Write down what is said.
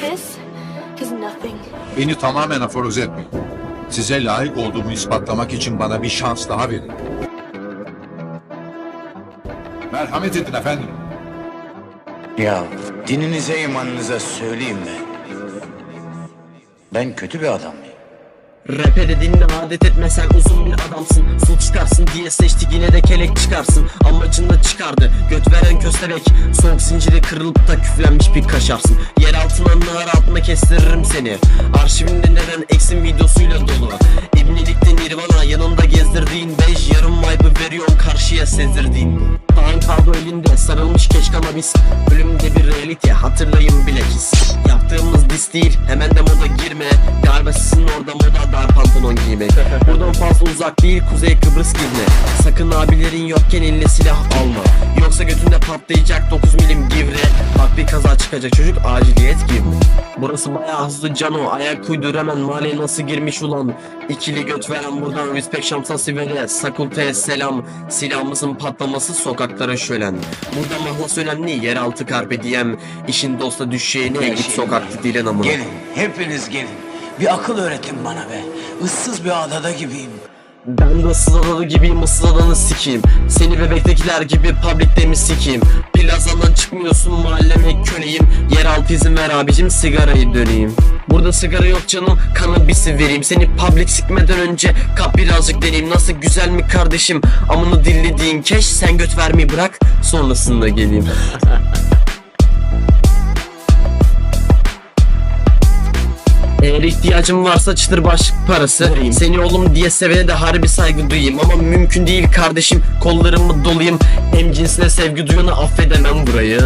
This is nothing. Beni tamamen aforoz etmeyin. Size layık olduğumu ispatlamak için bana bir şans daha verin. Merhamet edin efendim. Ya dininize imanınıza söyleyeyim mi? Ben kötü bir adam mıyım? Rap'e dediğinde adet etmesen uzun bir adamsın. Sul çıkarsın diye seçtik yine de kelek çıkarsın. Amacında çıkardı göt veren köstebek. Soğuk zinciri kırılıp da küflenmiş bir kaşarsın. Yer altına nar altına kestiririm seni. Arşivimde neden eksim videosuyla dolu? İbnilikte nirvana yanında gezdirdiğin Bej yarım vibe'ı veriyorsun karşıya sezdirdiğin Dağın kaldı elinde sarılmış keşkama biz Ölümde bir realite hatırlayın bilakis. Yaptığımız dis değil hemen de moda girme Sizin orada moda dar pantolon giymek. Buradan fazla uzak değil Kuzey Kıbrıs girme Sakın abilerin yokken eline silah alma. Yoksa götünde patlayacak 9 milim givre. Bak bir kaza çıkacak çocuk aciliyet girme. Burası bayağı hızlı cano Ayak uydur hemen. Mahalleye nasıl girmiş ulan? İkili göt veren buradan respect şamsa sivere Sakulteye selam. Silahımızın patlaması sokaklara şölen. Burada mahlas önemli yeraltı carpe diem. İşin dosta düşeceğine git sokakta dilen amına Gelin, hepiniz gelin. Bir akıl öğretin bana be. Issız bir adada gibiyim. Ben de ıssız adalı gibiyim ıssız adanı sikeyim. Seni bebektekiler gibi public'te mi sikeyim? Plazandan çıkmıyorsun mahalleme köleyim. Yeraltı izin ver abicim sigarayı döneyim. Burada sigara yok canım kanabisi vereyim. Seni public sikmeden önce kap birazcık deneyim. Nasıl güzel mi kardeşim? Amını dillediğin keş Sen göt vermeyi bırak sonrasında geleyim Eğer ihtiyacım varsa çıtır başlık parası. Seni oğlum diye sevene de harbi saygı duyayım. Ama mümkün değil kardeşim kollarımı dolayım. Hem cinsine sevgi duyana affedemem burayı